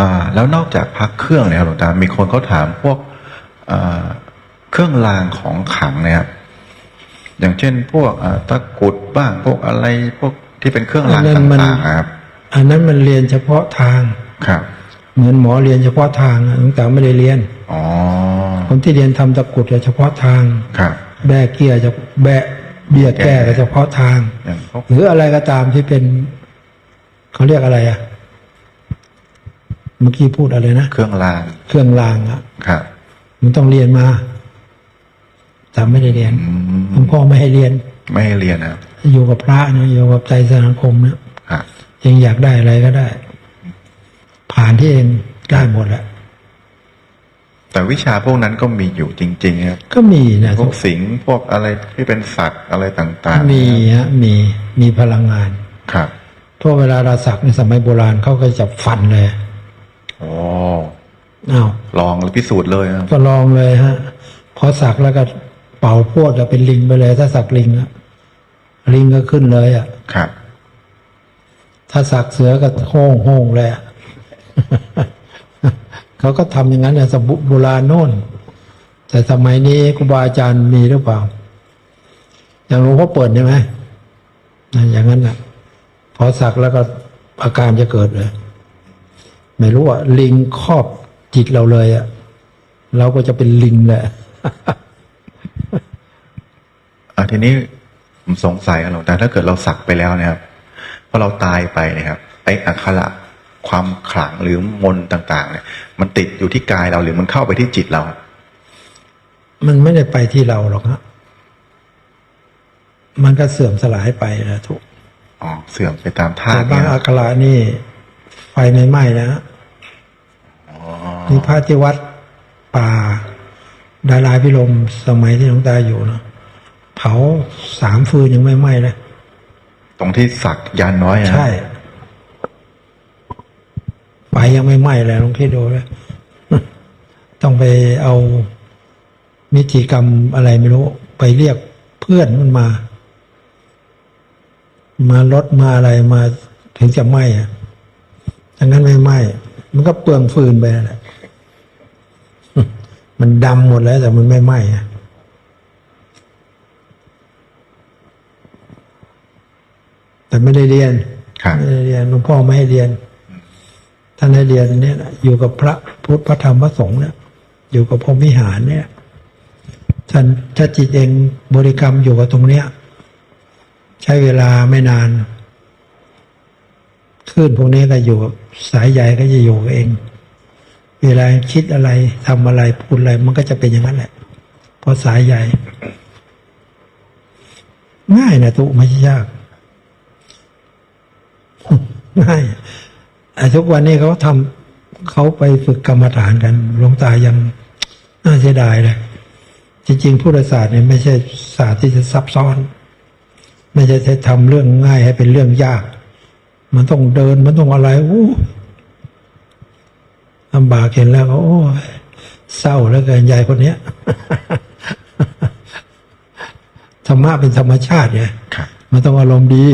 อ่าแล้วนอกจากพักเครื่องเนี่ยครับหลวงตา มีคนเขาถามพวกอ่าเครื่องรางของขลังเนี่ยครับอย่างเช่น พวกอ่าตะกรุดบ้างพวกอะไรพวกที่เป็นเครื่องรางอันนั้ตนมัน่างๆนะครับ อันนั้นมันเรียนเฉพาะทาง ครับเหมือนหมอเรียนเฉพาะทางอะหลวงตาไม่ได้เรียน อ๋อคนที่เรียนทำตะกรุดอะเฉพาะทาง ครับ แบกเกียร์จะแบะเบียดแก้ก็เฉพาะทาง อย่างพวกหรืออะไรก็ตามที่เป็น เขาเรียกอะไรอะ เมื่อกี้พูดอะไรนะเครื่องราง เครื่องรางอะครับมันต้องเรียนมาแต่ไม่ได้เรียนอืมหลวงพ่อไม่ให้เรียน ไม่ให้เรียนนะครับอยู่กับพระเนี่ยอยู่กับใจสังคมเนี่ยครับเองอยากได้อะไรก็ได้ ผ่านที่เองได้หมดแหละแต่วิชาพวกนั้นก็มีอยู่จริงๆครับก็มีนะพวกสิงห์พวกอะไรที่เป็นสัตว์อะไรต่างๆ มีฮะมีมีพลังงาน ครับเพราะเวลาเราสักในสมัยโบราณเขาก็จะฟันเลย โอ้อ้าวลองพิสูจน์เลยครับก็ลองเลยฮะพอสักแล้วก็เป่าพวดจะเป็นลิงไปเลย ถ้าสักลิงอะลิงก็ขึ้นเลยอะครับ ถ้าสักเสือก็โห้งโห้งเลยอะเขาก็ทำอย่างนั้นในสมุโบราณโน่น แต่สมัยนี้ครูบาอาจารย์มีหรือเปล่า อย่างหลวงพ่อเปิดใช่ไหมนั่นอย่างนั้นนะพอสักแล้วก็อาการจะเกิดเลย ไม่รู้ว่าลิงครอบจิตเราเลยอะเราก็จะเป็นลิงแหละอะทีนี้ผมสงสัยกันหรอกแต่ถ้าเกิดเราสักไปแล้วเนะครับพอเราตายไปเนะครับไอ้อักขระความขลังหรือมนต์ต่าง ๆ เนี่ย มันติดอยู่ที่กายเราหรือมันเข้าไปที่จิตเรา มันไม่ได้ไปที่เราหรอกฮะมันก็เสื่อมสลายไปนะทุกอ๋อเสื่อมไปตามธาแต่ตุบางเนี่ยอักขระนี่ไฟไม่ไหม้นะฮะนี่พระที่วัดป่า ดาราพิรมสมัยที่หลวงตาอยู่เนาะเผาสามฟืนยังไม่ไหม้เลยตรงที่สักยันน้อยอะใช่ไฟยังไม่ไหม้เลยลองคิดดูเลยต้องไปเอานิติกรรมอะไรไม่รู้ ไปเรียกเพื่อนมันมา มาลดมาอะไรมาถึงจะไหม้อะ ถ้างั้นไม่ไหม้มันก็เปลืองฟืนไปนั่นแหละมันดำหมดแล้วแต่มันไม่ไหม้อะแต่ไม่ได้เรียนครับไม่ได้เรียนหลวงพ่อไม่ให้เรียนท่านให้เรียนเนี่ยนะอยู่กับพระพุทธพระธรรมพระสงฆ์เนี่ยอยู่กับพรหมวิหารเนี่ยท่านถ้าจิตเองบริกรรมอยู่กับตรงเนี้ย ใช้เวลาไม่นาน คลื่นพวกนี้ก็อยู่สายใยก็จะอยู่เอง เวลาคิดอะไรทำอะไรพูดอะไรมันก็จะเป็นอย่างนั้นแหละเพราะสายใยง่ายนะตุไม่ใช่ยากง่ายทุกวันนี้เขาทำเขาไปฝึกกรรมฐานกันหลวงตายังน่าเสียดายเลยจริงๆพุทธศาสตร์เนี่ยไม่ใช่ศาสตร์ที่จะซับซ้อน ไม่ใช่จะทำเรื่องง่ายให้เป็นเรื่องยาก มันต้องเดินมันต้องอะไรอู้ลำบากเห็นแล้วก็โอ้ยเศร้าแล้วเกินยายคนเนี้ยธรรมะเป็นธรรมชาติไงครับมันต้องอารมณ์ดี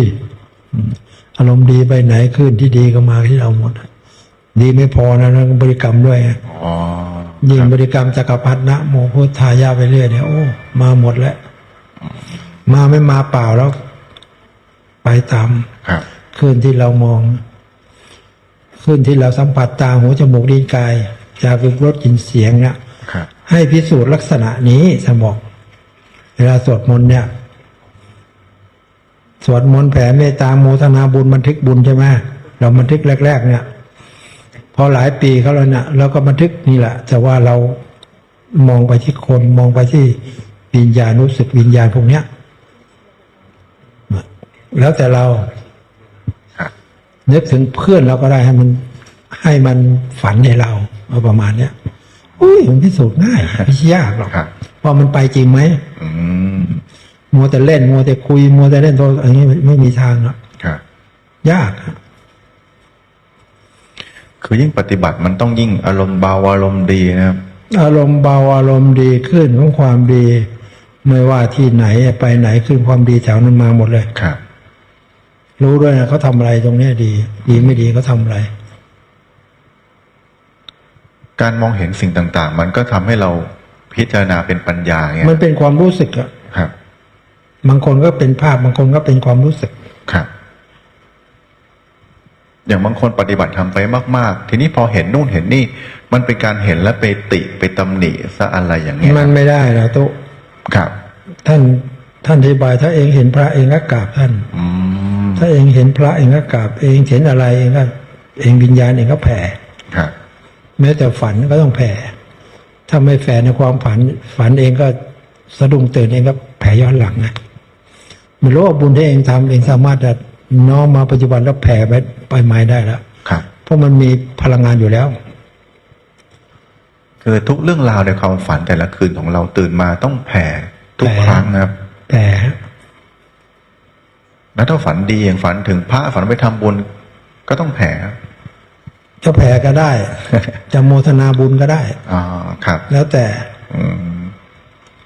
อืมอารมณ์ดีไปไหนขึ้นที่ดีก็มาที่เราหมด ดีไม่พอนะต้องบริกรรมด้วยไงอ๋อยิ่งบริกรรมจักรพรรดินะโมพุทธายาไปเรื่อยเนี่ยโอ้มาหมดแล้วมาไม่มาเปล่าแล้ว ไปตามครับ ขึ้นที่เรามองขึ้นที่เราสัมผัสตาหูจมูกลิ้นกายจากรูปรสกลิ่นเสียงเนี่ยครับให้พิสูจน์ลักษณะนี้สมบอกเวลาสวดมนต์เนี่ยสวดมนต์แผ่เมตตาโมทนาบุญบันทึกบุญใช่ไหมเราบันทึกแรก ๆ เนี่ย พอหลายปีเขาแล้วเนี่ยเราก็บันทึกนี่แหละแต่ว่าเรามองไปที่คนมองไปที่วิญญาณรู้สึกวิญญาณพวกเนี้ยแล้วแต่เราครับ นึกถึงเพื่อนเราก็ได้ให้มัน ให้มันฝันในเราเอาประมาณเนี้ยอุ้ยมันพิสูจน์ง่ายไม่ใช่ยากหรอกครับว่ามันไปจริงไหมอืมมัวแต่เล่น มัวแต่คุย มัวแต่เล่นโทรอันนี้ไม่มีทางหรอกครับ ยากอะคือยิ่งปฏิบัติมันต้องยิ่งอารมณ์เบาอารมณ์ดีนะครับ อารมณ์เบาอารมณ์ดีขึ้นของความดี ไม่ว่าที่ไหนไปไหนขึ้นความดีแถวนั้นมาหมดเลยครับ รู้ด้วยนะเขาทำอะไรตรงเนี้ยดี ดีไม่ดีเขาทำอะไร การมองเห็นสิ่งต่าง ๆ มันก็ทำให้เราพิจารณาเป็นปัญญาเงี้ยมันเป็นความรู้สึกอะครับ บางคนก็เป็นภาพ บางคนก็เป็นความรู้สึก ครับ อย่างบางคนปฏิบัติทำไปมาก ๆ ทีนี้พอเห็นนู่นเห็นนี่ มันเป็นการเห็นแล้วไปติไปตำหนิซะอะไรอย่างเงี้ย มันไม่ได้นะตุครับ ท่านท่านอธิบายถ้าเองเห็นพระเองก็กราบท่าน อืม ถ้าเองเห็นพระเองก็กราบเองเห็นอะไรเองก็เองวิญญาณเองก็แผ่ครับแม้แต่ฝันก็ต้องแผ่ถ้าไม่แผ่ในความฝัน ฝันเองก็สะดุ้งตื่นเองก็แผ่ย้อนหลังนะไม่รู้ว่าบุญที่เองทำเองสามารถจะน้อมมาปัจจุบันแล้วแผ่ไปไปไม้ได้แล้วครับเพราะมันมีพลังงานอยู่แล้วคือทุกเรื่องราวในความฝันแต่ละคืนของเราตื่นมาต้องแผ่ทุกแผ่ครั้งนะครับแผ่ แล้วถ้าฝันดีอย่างฝันถึงพระฝันไปทำบุญก็ต้องแผ่ครับจะแผ่ก็ได้ จะโมทนาบุญก็ได้อ๋อครับ แล้วแต่อืม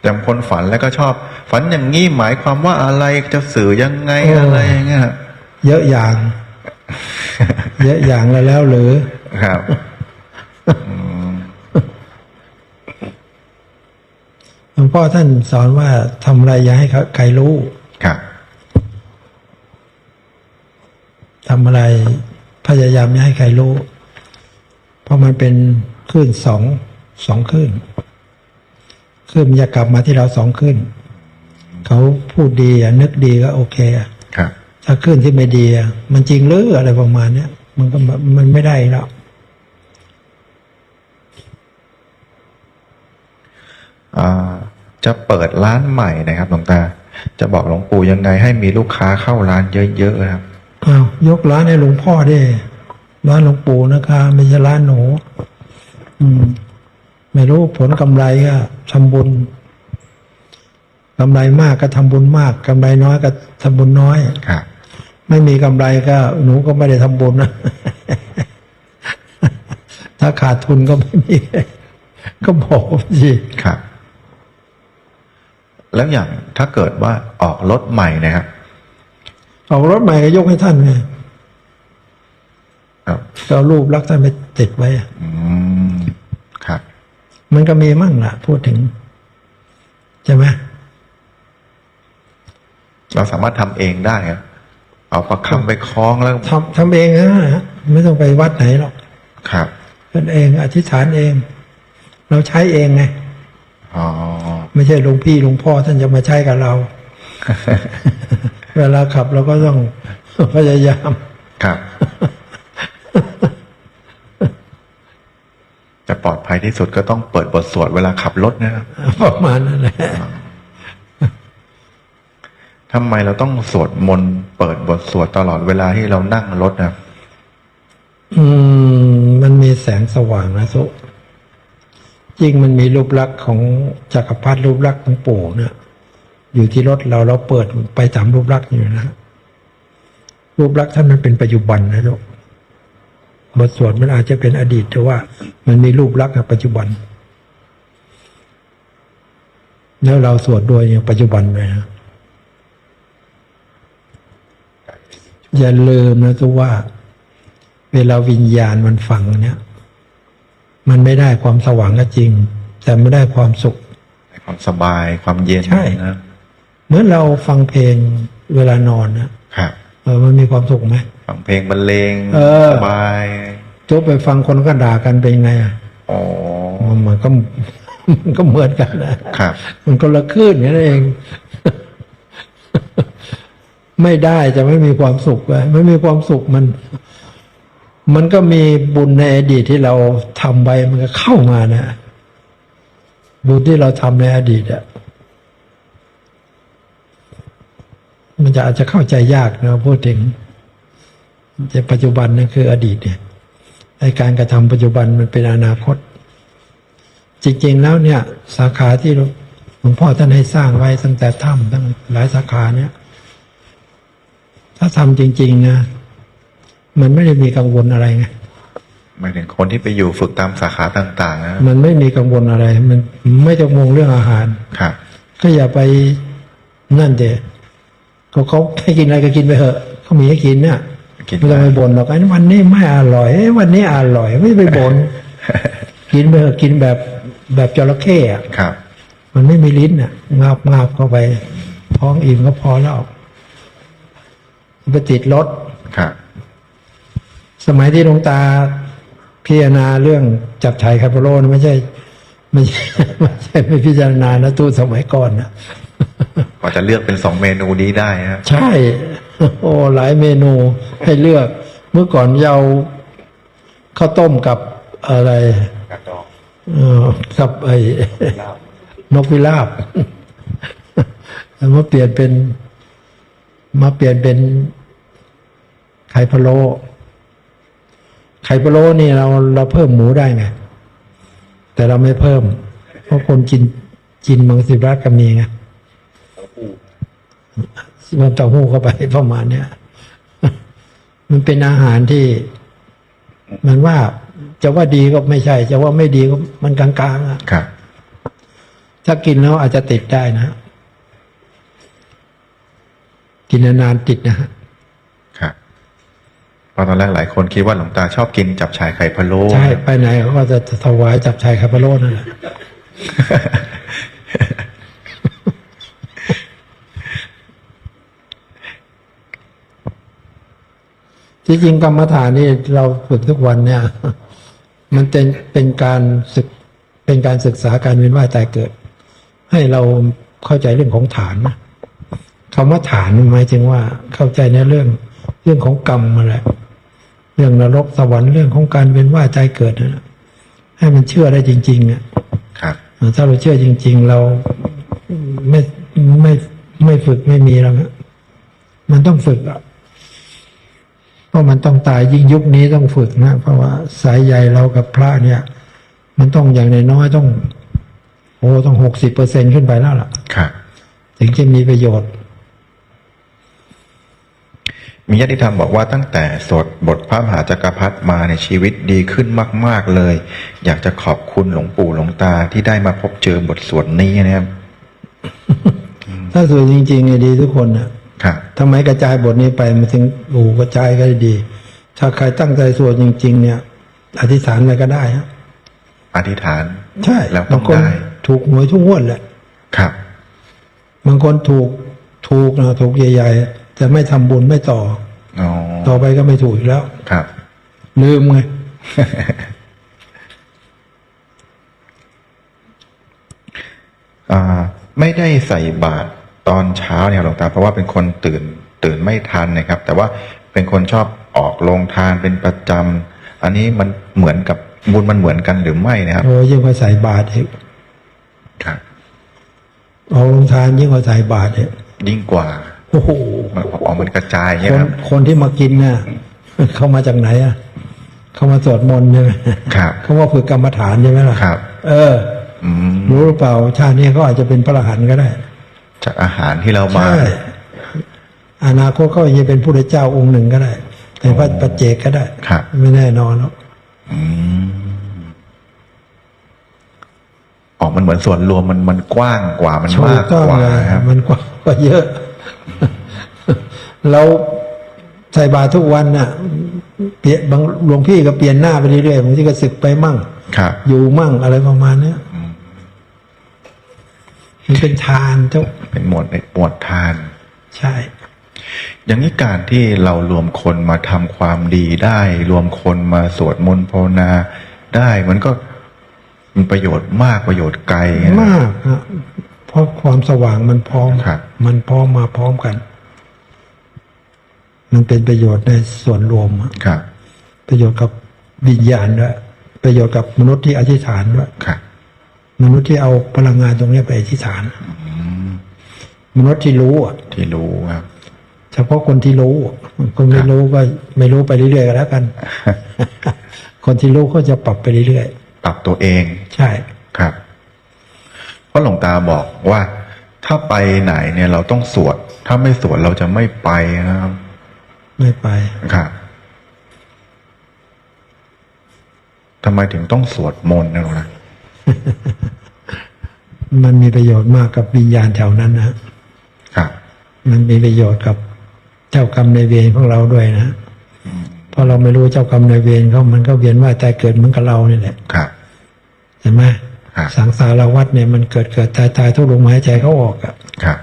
แต่บางคนฝันแล้วก็ชอบ ฝันอย่างนี้หมายความว่าอะไรจะสื่อยังไงโอ้อะไรอย่างเงี้ยเยอะอย่าง เยอะอย่างแล้วแล้วหรือครับอืมหลวงพ่อท่านสอนว่าทำอะไรอย่าให้เขาใครรู้ครับ ทำ อะไร พยายามอย่าให้ใครรู้ เพราะมันเป็นคลื่นสองสองคลื่นคลื่นมันจะกลับมาที่เราสองคลื่นเขาพูดดีอะนึกดีก็โอเคอะครับถ้าคลื่นที่ไม่ดีอะมันจริงหรืออะไรประมาณเนี้ยมันก็มันไม่ได้แล้วอ่าจะเปิดร้านใหม่นะครับหลวงตา จะบอกหลวงปู่ยังไงให้มีลูกค้าเข้าร้านเยอะๆนะครับ อ้าวยกร้านให้หลวงพ่อดิร้านหลวงปู่นะคะ ไม่ใช่ร้านหนู อืม ไม่รู้ผลกำไรก็ทำบุญกำไรมากก็ทำบุญมากกำไรน้อยก็ทำบุญน้อยครับไม่มีกำไรก็ หนูก็ไม่ได้ทำบุญนะถ้าขาดทุนก็ไม่มีก็บอกสิครับ แล้วอย่างถ้าเกิดว่าออกรถใหม่นะครับ ออกรถใหม่ก็ยกให้ท่านไงครับก็เอารูปลักษณ์ท่านไปติดไว้อะอืมครับ มันก็มีมั่งล่ะ พูดถึง ใช่ไหมเราสามารถทำเองได้ครับเอาประคำไปคล้องแล้วทำทำเองนะไม่ต้องไปวัดไหนหรอกครับเป็นเองอธิษฐานเอง เราใช้เองไง อ๋อ ไม่ใช่หลวงพี่หลวงพ่อท่านจะมาใช้กับเรา เวลาขับเราก็ต้องพยายาม ครับ จะปลอดภัยที่สุดก็ต้องเปิดบทสวดเวลาขับรถนะครับประมาณนั้นแหละทำไมเราต้องสวดมนต์เปิดบทสวดตลอดเวลาที่เรานั่งรถนะครับอืม มันมีแสงสว่างนะสุจริงมันมีรูปลักษณ์ของจักรพรรดิรูปลักษณ์ของปู่เนี่ย อยู่ที่รถเราเราเปิดไปตามรูปลักษณ์อยู่นะรูปลักษณ์ท่านมันเป็นปัจจุบันนะลูกบทสวดมันอาจจะเป็นอดีตแต่ว่า มันมีรูปลักษณ์กับปัจจุบัน แล้วเราสวดด้วยอย่างปัจจุบันเลยนะอย่าลืมนะทุกว่า เวลาวิญญาณมันฟังเนี่ย มันไม่ได้ความสว่างก็จริง แต่ไม่ได้ความสุข ความสบายความเย็นใช่นะ เหมือนเราฟังเพลงเวลานอนนะครับเออมันมีความสุขไหมฟังเพลงบรรเลงเออสบายจบไปฟังคนก็ด่ากันเป็นไงอะอ๋อมันมันก็มันก็เหมือนกันนะครับ มันก็ละคลื่นนั่นเอง ไม่ได้จะไม่มีความสุขเลยไม่มีความสุขมัน มันก็มีบุญในอดีตที่เราทำไว้มันก็เข้ามานะบุญที่เราทำในอดีตอะ มันจะอาจจะเข้าใจยากนะพูดถึงแต่ปัจจุบันนั่นคืออดีตเนี่ยไอการกระทำปัจจุบันมันเป็นอนาคต จริงๆแล้วเนี่ย สาขาที่หลวงพ่อท่านให้สร้างไว้ตั้งแต่ถ้ำตั้งหลายสาขาเนี่ย ถ้าทำจริงๆนะมันไม่ได้มีกังวลอะไรไงหมายถึงคนที่ไปอยู่ฝึกตามสาขาต่างๆนะมันไม่มีกังวลอะไร มันไม่ต้องงงเรื่องอาหารครับก็อย่าไปนั่นเด เขาเขาให้กินอะไรก็กินไปเถอะเขามีให้กินเนี่ยกินไม่ต้องไปบ่นหรอกไอ้วันนี้ไม่อร่อยเอ้ยวันนี้อร่อยไม่ไปบ่นกินไปเถอะกินแบบแบบจระเข้อะครับ มันไม่มีลิ้นอะงาบงาบเข้าไปท้องอิ่มก็พอแล้วไปติดรถครับ สมัยที่หลวงตาพิจารณาเรื่องจับชายคาร์โบโลนะไม่ใช่ไม่ใช่ไม่ใช่ไม่พิจารณานะตู้สมัยก่อนนะ กว่าจะเลือกเป็นสองเมนูนี้ได้นะครับใช่ โอ้หลายเมนูให้เลือก เมื่อก่อนเราข้าวต้มกับอะไรกระดองเออกับไอ้ลาบนกพิราบแล้วมาเปลี่ยนเป็น มาเปลี่ยนเป็นไข่พะโล้ไข่พะโล้นี่เราเราเพิ่มหมูได้ไงแต่เราไม่เพิ่ม เพราะคนกินกินมังสวิรัตก็มีไง มันเต้าหู้เข้าไปประมาณเนี้ยมันเป็นอาหารที่ มันว่าจะว่าดีก็ไม่ใช่ จะว่าไม่ดีก็มันกลางๆอะครับ ถ้ากินแล้วอาจจะติดได้นะ กินนานๆติดนะฮะครับเพราะตอนแรกหลายคนคิดว่าหลวงตาชอบกินจับฉ่ายไข่พะโล้ใช่ไปไหนเขาก็จะถวายจับชายคาปาโลนั่นแหละ ที่จริงกรรมฐานนี่เราฝึกทุกวันเนี่ย มันเป็นเป็นการศึกเป็นการศึกษาการเวียนว่ายตายเกิด ให้เราเข้าใจเรื่องของฐานนะคำว่าฐานหมายถึงว่าเข้าใจในเรื่องเรื่องของกรรมมาแหละเรื่องนรกสวรรค์เรื่องของการเวียนว่ายตายเกิดนะให้มันเชื่อได้จริงๆอะครับถ้าเราเชื่อจริง ๆ เราไม่ไม่ไม่ฝึกไม่มีแล้วนะมันต้องฝึกอะเพ ราะมันต้องตายยิ่งยุคนี้ต้องฝึกนะ เพราะว่าสายใยเรากับพระเนี่ย มันต้องอย่างน้อยๆต้อง โอ้ต้องหกสิบเปอร์เซ็นขึ้นไปแล้วล่ะครับถึงจะมีประโยชน์ มีญาติธรรมบอกว่าตั้งแต่สวดบทพระมหาจักรพรรดิมาในชีวิตดีขึ้นมาก ๆเลย อยากจะขอบคุณหลวงปู่หลวงตาที่ได้มาพบเจอบทสวดนี้นะครับถ้าสวยจริงๆเนี่ยดีทุกคนนะครับ ทำไมกระจายบทนี้ไปมันถึงโอ้โหกระจายก็ได้ดี ถ้าใครตั้งใจสวดจริง ๆ เนี่ย อธิษฐานอะไรก็ได้ฮะอธิษฐาน ใช่แล้วต้บาองงคนได้ถูกหวยทุกงวดแหละครับ บางคนถูกถูกนะถูกใหญ่ๆแต่ไม่ทำบุญไม่ต่ออ๋อต่อไปก็ไม่ถูกอีกแล้วครับ ลืมไงอ่าไม่ได้ใส่บาตร ตอนเช้าเนี่ยหลวงตาเพราะว่าเป็นคนตื่นตื่นไม่ทันนะครับ แต่ว่าเป็นคนชอบออกโรงทานเป็นประจำอันนี้มันเหมือนกับบุญมันเหมือนกันหรือไม่นะครับโอ้ยิ่งกว่าใส่บาตรอีกครับเอาลงทานยิ่งกว่าใส่บาตรอีกยิ่งกว่าโอ้โหมันออกมันกระจายอย่างคเงี้ยนครับคนที่มากินเนี่ยเขามาจากไหนอะเขามาสวดมนต์ใช่ไหมครับเขาว่าฝึกกรรมฐานใช่ไหมล่ะครับ เอออืมรู้หรือเปล่าชาตินี้เขาอาจจะเป็นพระอรหันต์ก็ได้ จากอาหารที่เรามา ใช่ อนาคตเขาอาจจะเป็นผู้ได้เจ้าองค์หนึ่งก็ได้เป็นพระปัจเจกก็ได้ ครับ ไม่แน่นอนหรอกอืมออกมันเหมือนส่วนรวมมันมันกว้างกว่ามันถูมากกต้องกว่าเลยครับ มันกว่ากว่าเยอะ เราใส่บาตรทุกวันน่ะ เปลี่ยนบางหลวงพี่ก็เปลี่ยนหน้าไปเรื่อยๆบางทีก็สึกไปมั่ง ครับ อยู่มั่งอะไรประมาณเนี้ย มันเป็นทานเจ้าเป็นหมวดในหมวดทาน ใช่ อย่างนี้การที่เรารวมคนมาทำความดีได้ รวมคนมาสวดมนต์ภาวนาได้ มันก็มีประโยชน์มากประโยชน์ไกลนะมากอะเพราะความสว่างมันพร้อมครับมันพร้อมมาพร้อมกัน มันเป็นประโยชน์ในส่วนรวมอะครับ ประโยชน์กับวิญญาณด้วยประโยชน์กับมนุษย์ที่อธิษฐานด้วยครับ มนุษย์ที่เอาพลังงานตรงเนี้ยไปอธิษฐานมนุษย์ที่รู้อะที่รู้ครับเฉพาะคนที่รู้อะคนไม่รู้ก็ไม่รู้ไปเรื่อยๆก็แล้วกัน คนที่รู้ก็จะปรับไปเรื่อยปรับตัวเองๆใช่ครับ เพราะหลวงตาบอกว่า ถ้าไปไหนเนี่ยเราต้องสวด ถ้าไม่สวดเราจะไม่ไปนะครับ ไม่ไปครับทำไมถึงต้องสวดมนต์นะหลวงตา มันมีประโยชน์มากกับวิญญาณแถวนั้นนะครับมันมีประโยชน์กับเจ้ากรรมในายเวรของเราด้วยนะเพราะเราไม่รู้เจ้ากรรมในายเวรเขามันก็เวียนว่ายตายเกิดเหมือนกับเรานี่แหละครับห็นไหมครับสังสารวัฏเนี่ยมันเกิดเกิดตายตายทุกลมหายใจเขาออกอะครับ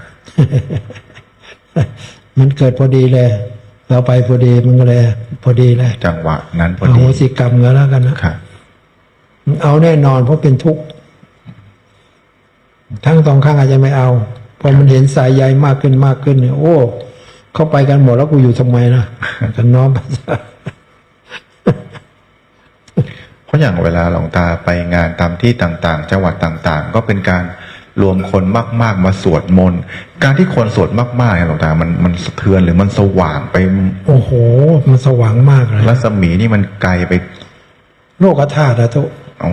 มันเกิดพอดีเลย เราไปพอดีมันก็เลย พอดีเลยจังหวะนั้นพออโหดีสิกรรมก็แล้วกันนะครับ เอาแน่นอนเพราะเป็นทุกข์ทั้งสองข้างอาจจะไม่เอาพอมันเห็นสายใยมากขึ้นมากขึ้นเนี่ยโอ้ เข้าไปกันหมดแล้วกูอยู่ทำไมนะกันน้อมเพราะอย่างเวลาหลวงตาไปงานตามที่ต่างๆ จังหวัดต่าง ๆ ก็เป็นการรวมคนมาก ๆ มาสวดมนต์การที่คนสวดมากๆเนี่ยหลวงตา มันมันสะเทือนหรือมันสว่างไป โอ้โห มันสว่างมากเลยรัศมีนี่มันไกลไป โลกธาตุอะทุก โอ้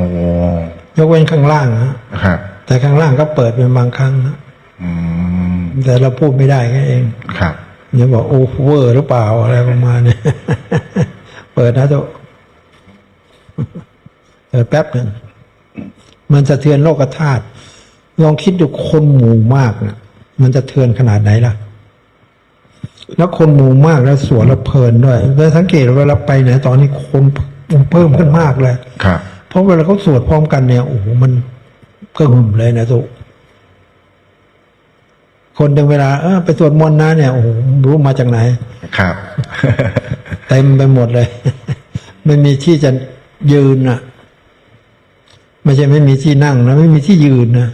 ยกเว้นข้างล่างนะครับแต่ข้างล่างก็เปิดเป็นบางครั้งนะอืมแต่เราพูดไม่ได้แค่เองครับอย่าบอกโอ้เวอร์หรือเปล่าอะไรประมาณนี้เปิดนะทุกเปิดแป๊บหนึ่งมันสะเทือนโลกธาตุลองคิดดูคนหมู่มากนะมันจะเทือนขนาดไหนล่ะ แล้วคนหมู่มากแล้วสวนแล้วเพลินด้วยแล้วสังเกตเวลาไปไหนตอนนี้คนเพิ่มขึ้นมากเลย ครับ เพราะเวลาเขาสวดพร้อมกันเนี่ยโอ้โหมันก็หึ่มเลยนะทุกคนถึงเวลาเออไปสวดมนต์นะเนี่ยโอ้โหรู้มาจากไหน ครับ เต็มไปหมดเลย ไม่มีที่จะยืนอะ ไม่ใช่ไม่มีที่นั่งนะไม่มีที่ยืนนะ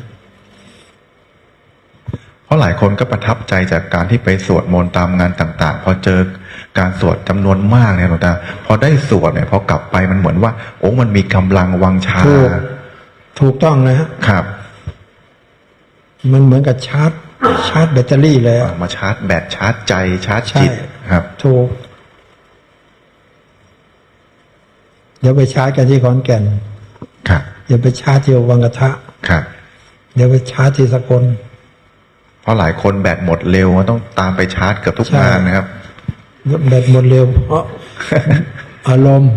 เพราะหลายคนก็ประทับใจจากการที่ไปสวดมนต์ตามงานต่าง ๆ พอเจอ การสวดจำนวนมากเนี่ยหลวงตาพอได้สวดเนี่ยพอกลับไปมันเหมือนว่า โอ้มันมีกำลังวังชา ถูกถูกต้องนะฮะครับ มันเหมือนกับชาร์จ ชาร์จแบตเตอรี่เลยอะมาชาร์จแบตชาร์จใจชาร์จจิตใช่ครับ ถูก เดี๋ยวไปชาร์จกันที่ขอนแก่นครับเดี๋ยวไปชาร์จที่วังกระทะครับเดี๋ยวไปชาร์จที่สกลเพราะหลายคนแบตหมดเร็วก็ต้องตามไปชาร์จเกือบทุกใช่งานนะครับ แบตหมดเร็ว เพราะอารมณ์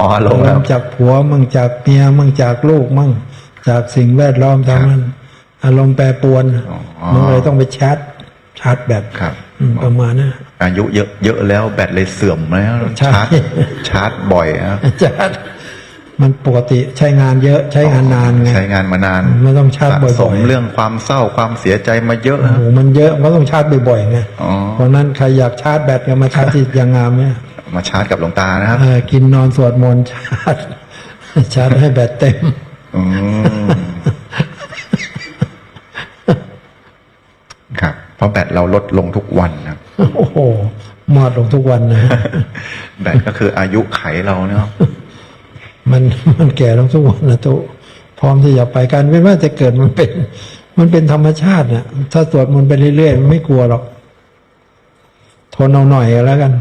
อ๋อลอางรแล้วมณ์จากผัวมั่งจากเมียมั่งจากลูกมั่งจากสิ่งแวดล้อมทางนั้น อารมณ์แปรปรวนอ๋อมันเลยต้องไปชาร์จชาร์จแบตครับอืมประมาณนั้นอายุเยอะเยอะแล้วแบตเลยเสื่อมแล้วใช่ชาร์จชาร์จบ่อยครับชาร์จ มันปกติใช้งานเยอะใช้งานนานไงใช้งานมานานมันต้องชาร์จบ่อยๆสะสมเรื่องความเศร้าความเสียใจมาเยอะโอ้นะโหมันเยอะมันก็ต้องชาร์จบ่อยๆไงอ๋อเพราะนั้นใครอยากชาร์จแบตก็มาชาร์จที่ยางงามเนี่ยมาชาร์จกับหลวงตานะครับเออกินนอนสวดมนต์ชาร์จชาร์จให้แบตเต็มอืมครับ เพราะแบตเราลดลงทุกวันนะครับโอ้โหมอดลงทุกวันนะแบตก็คืออายุไขเราเนาะ มันมันแก่ลงทุกวันนะตุพร้อมที่จะไปกันไม่ว่าจะเกิดมันเป็น มันเป็นธรรมชาติเนี่ยถ้าสวดมนต์ไปเรื่อยๆมันไม่กลัวหรอกทนเอาหน่อยก็แล้วกัน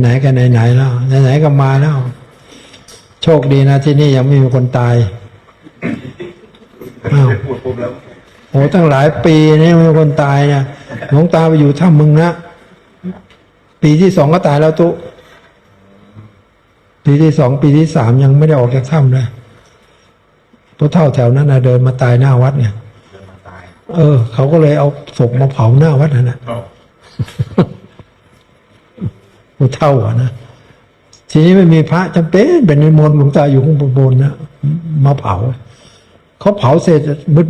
ไหนๆก็ไหนๆแล้วไหนๆก็มาแล้ว โชคดีนะที่นี่ยังไม่มีคนตายอ้าวโอ้ตั้งหลายปีนี่ไม่มีคนตายนะหลวงตาไปอยู่ถ้ำมึงนะปีที่สองก็ตายแล้วตุ ปีที่สองปีที่สามยังไม่ได้ออกจากถ้ำเลยตัวเท่าแถวนั้นนะเดินมาตายหน้าวัดเนี่ยเออ เขาก็เลยเอาศพมาเผาหน้าวัดนั่นแหละตัวเท่าอะนะทีนี้ไม่มีพระจำเป็นเป็นนิมนต์หลวงตาอยู่ข้างบนนะมาเผาเขาเผาเสร็จ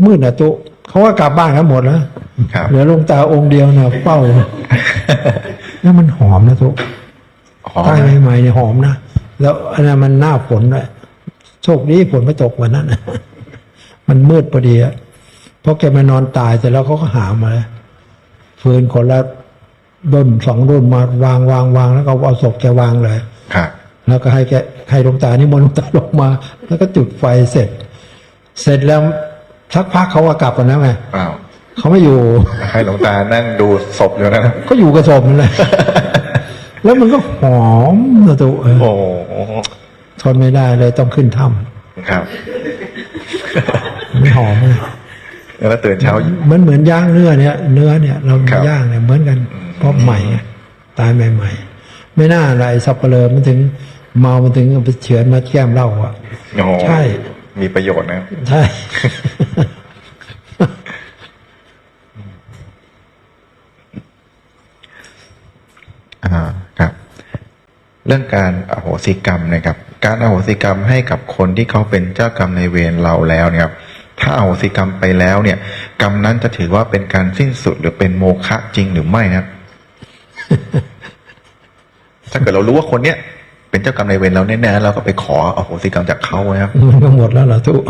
มืดๆนะตุเขาก็กลับบ้านกันหมดแล้วครับเหลือหลวงตาองค์เดียวนะเป้าแล้วมันหอมนะตุหอมใต้นะใหม่ๆเนี่ยหอมนะ แล้วอันนั้นมันหน้าฝนด้วยโชคดีฝนไม่ตกวันนั้นน่ะมันมืดพอดีอะเพราะแกมานอนตายเสร็จแล้วเขาก็หามาเลยฟืนคนละรุ่นสองรุ่นมาวางวางวางแล้วก็เอาศพแกวางเลยครับแล้วก็ให้แกให้หลวงตานี่มนต์หลวงตาลงมา แล้วก็จุดไฟเสร็จ เสร็จแล้วสักพักเขาก็กลับกันแล้วไงอ้าวเขาไม่อยู่ให้หลวงตานั่งดูศพอยู่นะก็อยู่กับศพนั่นแหละ แล้วมันก็หอมนะตัวเออโอ้โหทนไม่ได้เลยต้องขึ้นถ้ครับำมันหอมเลยแล้วตื่นเช้า มันเหมือนย่างเนื้อเนี่ย เนื้อเนี่ย เราครับย่างเนี่ยเหมือนกันเพราะใหม่ไงตายใหม่ๆไม่น่าอะไรสับเปลือมันถึงเมามันถึงเอาไปเฉือนมาแก้มเหล้าอะ โอ้โหใช่ มีประโยชน์นะใช่ อ่าครับ เรื่องการอโหสิกรรมนะครับ การอโหสิกรรมให้กับคนที่เขาเป็นเจ้ากรรมในายเวรเราแล้วเนี่ยครับ ถ้าอโหสิกรรมไปแล้วเนี่ย กรรมนั้นจะถือว่าเป็นการสิ้นสุดหรือเป็นโมฆะจริงหรือไม่นะครับถ้าเกิดเรารู้ว่าคนเนี้ยเป็นเจ้ากรรมในายเวรเราแน่ๆเราก็ไปขออโหสิกรรมจากเขานะครับมันก็หมดแล้วล่ะทุก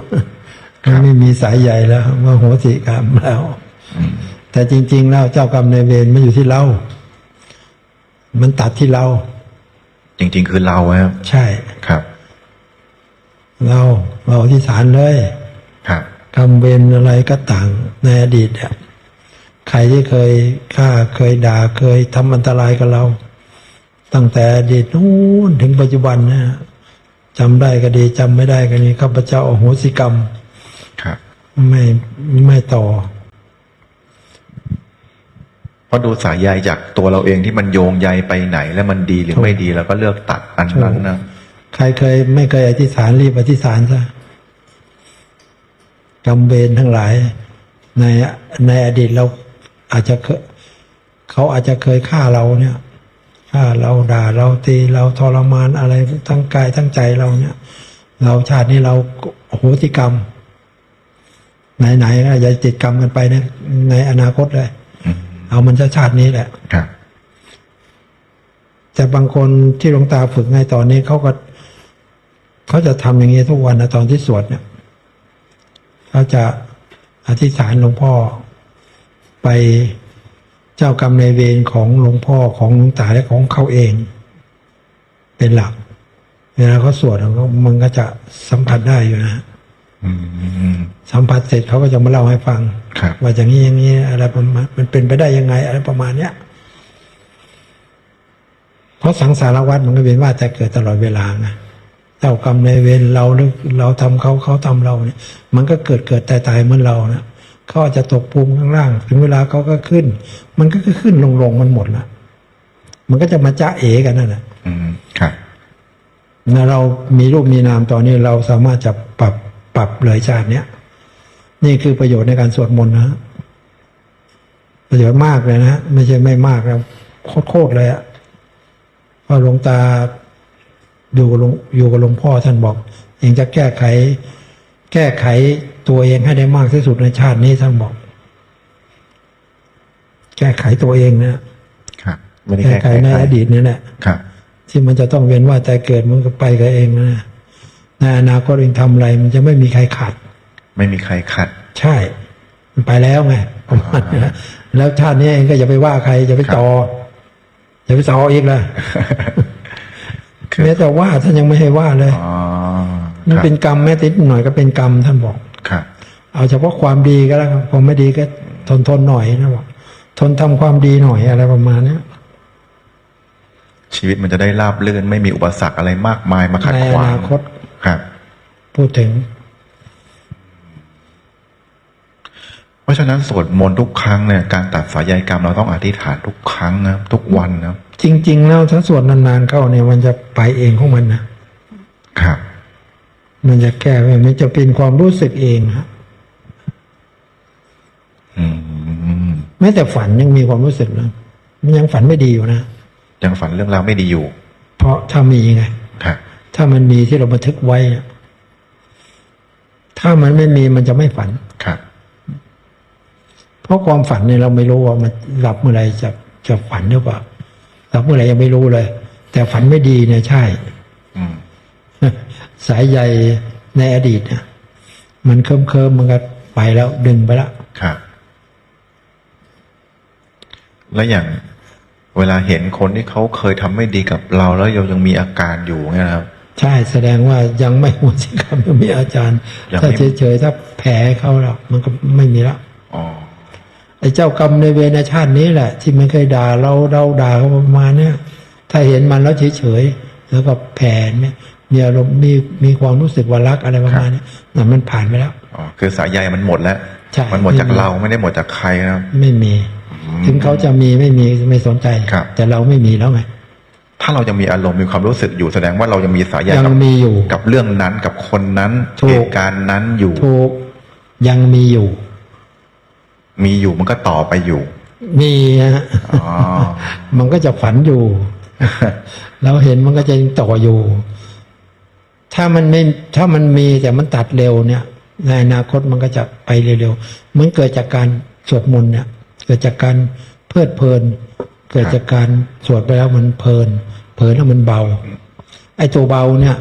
มันไม่มีสายใหญ่แล้วว่าโหสิกรรมแล้วแต่จริง ๆ แล้วเจ้ากรรมนายเวรมันอยู่ที่เรา มันตัดที่เรา จริง ๆ คือเรานะครับใช่ครับ เราเราที่ฐานเลยครับกรรมเวรอะไรก็ต่างในอดีตเนี่ยใครที่เคยฆ่าเคยด่าเคยทำอันตรายกับเรา ตั้งแต่อดีตนู้นถึงปัจจุบันนะจำได้ก็ดีจำไม่ได้ก็ดีข้าพเจ้าอโหสิกรรม ครับ ไม่ไม่ต่อ เพราะดูสายใยจากตัวเราเองที่มันโยงใยไปไหน แล้วมันดีหรือไม่ดีแล้วก็เลือกตัดอันนั้นนะใครเคยไม่เคยอธิษฐานรีบอธิษฐานซะกรรมเวรทั้งหลาย ในในอดีตเราอาจจะเคยเขาอาจจะเคยฆ่าเราเนี่ยฆ่าเราด่าเราตีเราทรมานอะไรทั้งกายทั้งใจเราเนี่ย เราชาตินี้เราโหติกรรม ไหนๆก็อย่าติดกรรมกันไปนะในอนาคตเลย เอามันจะชาตินี้แหละครับแต่บางคนที่หลวงตาฝึกในตอนนี้เขาก็เขาจะทำอย่างนี้ทุกวันนะตอนที่สวดเนี่ยเขาจะอธิษฐานหลวงพ่อ ไปเจ้ากรรมในายเวรของหลวงพ่อของหลวงตาและของเขาเอง เป็นหลักเวลาเขาสวดเขามันก็จะสัมผัสได้อยู่นะอืม สัมผัสเสร็จเขาก็จะมาเล่าให้ฟังครับว่าอย่างนี้อย่างนี้อะไรประมาณมันเป็นไปได้ยังไง อะไรประมาณเนี้ยเพราะสังสารวัฏมันก็เป็นว่าแต่เกิดตลอดเวลาไงเจ้ากรรมในายเวรเราหรือเราทำเขาเขาทำเราเนี่ย มันก็เกิดเกิดตายตายเหมือนเรานะเขาอาจจะตกภูมิข้างล่าง ถึงเวลาเขาก็ขึ้น มันก็ขึ้นลงลงมันหมดละมันก็จะมาจ้าเอกันนั่นแหละอืมครับนะเรามีรูปมีนามตอนนี้เราสามารถจะปรับ ปรับเลยชาติเนี้ยนี่คือประโยชน์ในการสวดมนต์นะฮะประโยชน์มากเลยนะฮะไม่ใช่ไม่มากนะโคตรๆเลยอะเพราะหลวงตาอยู่กับหลวงอยู่กับหลวงพ่อท่านบอกเองจะแก้ไข แก้ไขตัวเองให้ได้มากที่สุดในชาตินี้ท่านบอก แก้ไขตัวเองนะครับไม่ได้แก้แก้ไขไขในใครอดีตนี่แหละครับ ที่มันจะต้องเวียนว่ายแต่เกิดมันก็ไปกับเองนะ ในอนาคตเองทำอะไรมันจะไม่มีใครขัด ไม่มีใครขัด ใช่มันไปแล้วไงประมาณนั้นนะแล้วชาตินี้เองก็อย่าไปว่าใครอย่าไปต่ออย่าไปต่ออีกเลยคือแม้แต่ว่าท่านยังไม่ให้ว่าเลยอ๋อมันครับเป็นกรรมแม้ติดหน่อยก็เป็นกรรมท่านบอกครับ เอาเฉพาะความดีก็แล้วกันพอไม่ดีก็ทนทนหน่อยนะบอกทนทำความดีหน่อยอะไรประมาณเนี้ยชีวิตมันจะได้ราบรื่นไม่มีอุปสรรคอะไรมากมายมาขัดในขอวางนาคต ครับ พูดถึง เพราะฉะนั้นสวดมนต์ทุกครั้งเนี่ยการตัดสายใยกรรมเราต้องอธิษฐานทุกครั้งนะครับทุกวันนะครับจริง ๆ แล้วถ้าสวดนานๆเข้าเนี่ยมันจะไปเองของมันนะครับ มันจะแก้เองมันจะเป็นความรู้สึกเองฮะอืมแม้แต่ฝันยังมีความรู้สึกนะมันยังฝันไม่ดีอยู่นะยังฝันเรื่องราวไม่ดีอยู่ เพราะถ้ามีไงครับ ถ้ามันมีที่เราบันทึกไว้อะถ้ามันไม่มีมันจะไม่ฝันครับ เพราะความฝันเนี่ยเราไม่รู้ว่ามันหลับเมื่อไหรจะจะฝันหรือเปล่าหลับเมื่อไหรยังไม่รู้เลย แต่ฝันไม่ดีเนี่ยใช่อืมสายใยในอดีตเนี่ยมันเคิมเคิมๆมันก็ไปแล้วดึงไปแล้วครับแล้วอย่างเวลาเห็นคนที่เขาเคยทำไม่ดีกับเราแล้วยังยังมีอาการอยู่เนี่ยนะครับ ใช่แสดงว่ายังไม่หมดสิครับยังมีอาจารย์ ยังไม่ถ้าเฉยๆถ้าแผลเขาแล้วมันก็ไม่มีแล้วอ๋อไอ้เจ้ากรรมในเวรในชาตินี้แหละ ที่มันเคยด่าเราเราด่าเขาประมาณเนี้ยถ้าเห็นมันแล้วเฉยๆแล้วก็แผ่เนี่ยมีอารมณ์มีมีความรู้สึกว่ารักอะไรประมาณเนี้ยนั่นมันผ่านไปแล้ว อ๋อคือสายใยมันหมดแล้วใช่มันหมดจากไม่มี เราไม่ได้หมดจากใครนะครับ ไม่มีถึงเขาจะมีไม่มีไม่สนใจ ครับ แต่เราไม่มีแล้วไง ถ้าเรายังมีอารมณ์มีความรู้สึกอยู่แสดงว่าเรายังมีสายใยยังกับมีอยู่ กับเรื่องนั้นกับคนนั้นถูก เหตุการณ์นั้นอยู่ ถูกยังมีอยู่ มีอยู่มันก็ต่อไปอยู่มีฮะ อ๋อ มันก็จะฝันอยู่ เราเห็นมันก็จะยังต่ออยู่ ถ้ามันไม่ ถ้ามันมีแต่มันตัดเร็วเนี่ย ในอนาคตมันก็จะไปเร็วๆ เหมันเกิดจากการสวดมนต์เนี่ย เกิดจากการเพลิดเพลิน เกิดจากการสวดไปแล้วมันเพลิน เพลินแล้วมันเบา ไอ้ตัวเบาเนี่ย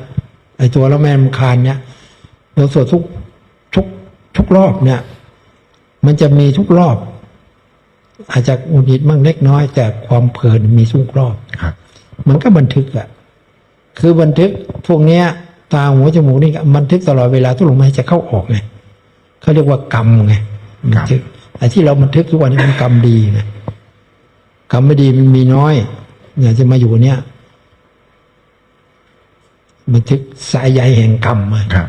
ไอ้ตัวแล้วแม่มคานเนี่ยเราสวดทุกทุกทุกรอบเนี่ย มันจะมีทุกรอบ อาจจะอุดิตมั่งเล็กน้อย แต่ความเพลินมีทุกรอบครับ มันก็บันทึกอะคือบันทึกพวกเนี้ย ตาหูจมูกนี่ก็บันทึกตลอดเวลาทุกลมหายใจเข้าออกไงเขาเรียกว่ากรรมไงบันทึกไอ้ที่เราบันทึกทุกวันนี้มันกรรมดีไงก รรมไม่ดีมันมีน้อยเนี่ยจะมาอยู่เนี้ยบันทึกสายใยแห่งกรรมมาครับ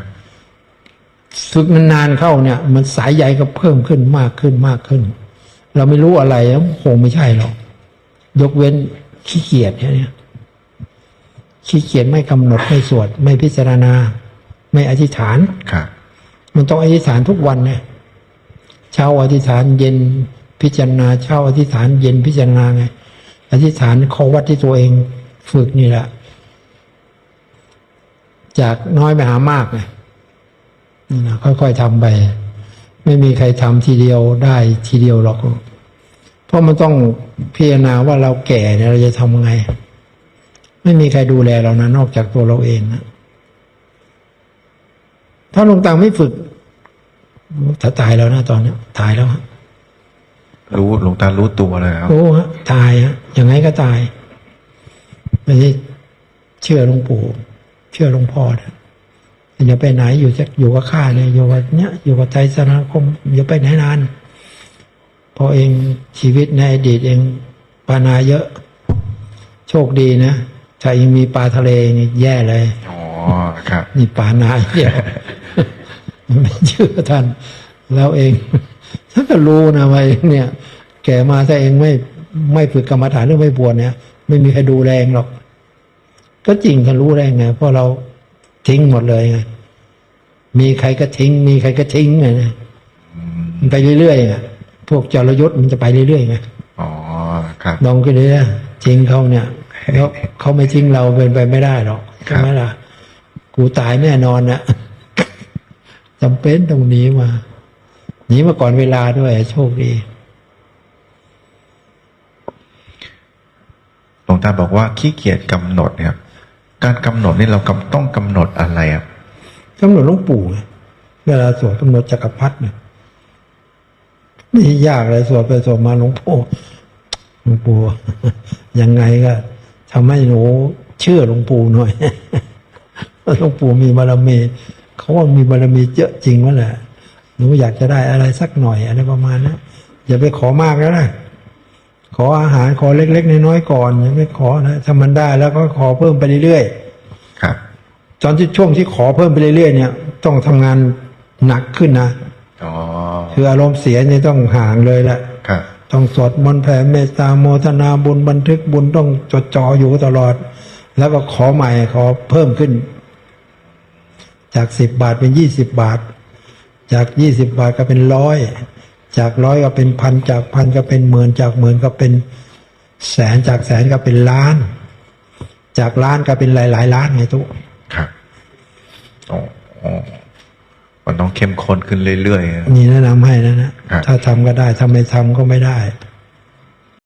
ฝึกนานๆเข้าเนี่ย มันสายใยก็เพิ่มขึ้นมากขึ้นมากขึ้น เราไม่รู้อะไรแล้วคงไม่ใช่หรอก ยกเว้นขี้เกียจเนี่ยขี้เกียจไม่กำหนดไม่สวด ไม่พิจารณา ไม่อธิษฐานครับมันต้องอธิษฐานทุกวันเนี่ยเช้าอธิษฐานเย็น พิจารณาเช้าอธิษฐานเย็นพิจารณาไงอธิษฐานข้อวัดที่ตัวเองฝึกนี่แหละ จากน้อยไปหามากไงค่อยๆทำไป ไม่มีใครทำทีเดียวได้ทีเดียวหรอก เพราะมันต้องพิจารณาว่าเราแก่เนี่ยเราจะทำไง ไม่มีใครดูแลเรานะนอกจากตัวเราเองนะถ้าลงตาไม่ฝึกถ้าตายแล้วนะตอนเนี้ยตายแล้วฮะ รู้หลวงตารู้ตัวเลยครับโอ้ฮะตายฮะยังไงก็ตายไม่ใช่เชื่อหลวงปู่ เชื่อหลวงพ่อนะอย่าไปไหนอยู่จะอยู่กับข้าเลยอยู่กับเนี้ยอยู่กับใจสนาคมอย่าไปไหนนานเพราะเองชีวิตในอดีตเองปานาเยอะ โชคดีนะถ้าเองมีปลาทะเลนี่แย่เลยอ๋อครับนี่ปานาเดียวไม่เชื่อท่านแล้วเองท่าน ก็รู้นะว่าเองเนี่ย แก่มาถ้าเองไม่ไม่ฝึกกรรมฐานหรือไม่บวชเนี่ย ไม่มีใครดูแลเองหรอก ก็จริงท่านรู้ได้ไงเพราะเราทิ้งหมดเลยไงมีใครก็ทิ้ง มีใครก็ทิ้งไงนะมันไปเรื่อยๆไงพวกจรยศมันจะไปเรื่อยๆไงอ๋อครับลองกันเลยนะทิ้งเขาเนี่ยแล้วเขาไม่ทิ้งเราเป็นไปไม่ได้หรอกใช่ไหมล่ะกูตายแน่นอนนะจำเป็นตรงนี้มา หนีมาก่อนเวลาด้วยโชคดีหลวงตาบอกว่าขี้เกียจกำหนดเนี่ยครับการกำหนดนี่เรากำต้องกำหนดอะไรครับกำหนดหลวงปู่ไงเวลาสวดกำหนดจักรพรรดิเนี่ยไม่ยากเลยสวดไปสวดมาหลวงปู่หลวงปู่ยังไงก็ทำให้หนูเชื่อหลวงปู่หน่อยหลวงปู่มีบารมีเขาว่ามีบารมีเยอะจริงวะแหละ หนูอยากจะได้อะไรสักหน่อยอะไรประมาณนั้นอย่าไปขอมากแล้วนะขออาหารขอเล็ก ๆ น้อยๆก่อนอย่าไปขอนะถ้ามันได้แล้วก็ขอเพิ่มไปเรื่อยๆครับตอนที่ช่วงที่ขอเพิ่มไปเรื่อยๆเนี่ย ต้องทำงานหนักขึ้นนะอ๋อคืออารมณ์เสียเนี่ยต้องห่างเลยแหละครับต้องสวดมนต์แผ่เมตตาโมทนาบุญบันทึกบุญต้องจดจ่ออยู่ตลอด แล้วก็ขอใหม่ขอเพิ่มขึ้น จากสิบบาทเป็นยี่สิบบาท จากยี่สิบบาทก็เป็นร้อยจากร้อยก็เป็นพันจากพันก็เป็นหมื่นจากหมื่นก็เป็นแสนจากแสนก็เป็นล้าน จากล้านก็เป็นหลายๆล้านไงทุกครับอ๋ออ๋อมันต้องเข้มข้นขึ้นเรื่อยๆนี่แนะนำให้นะนะครับถ้าทำก็ได้ถ้าไม่ทำก็ไม่ได้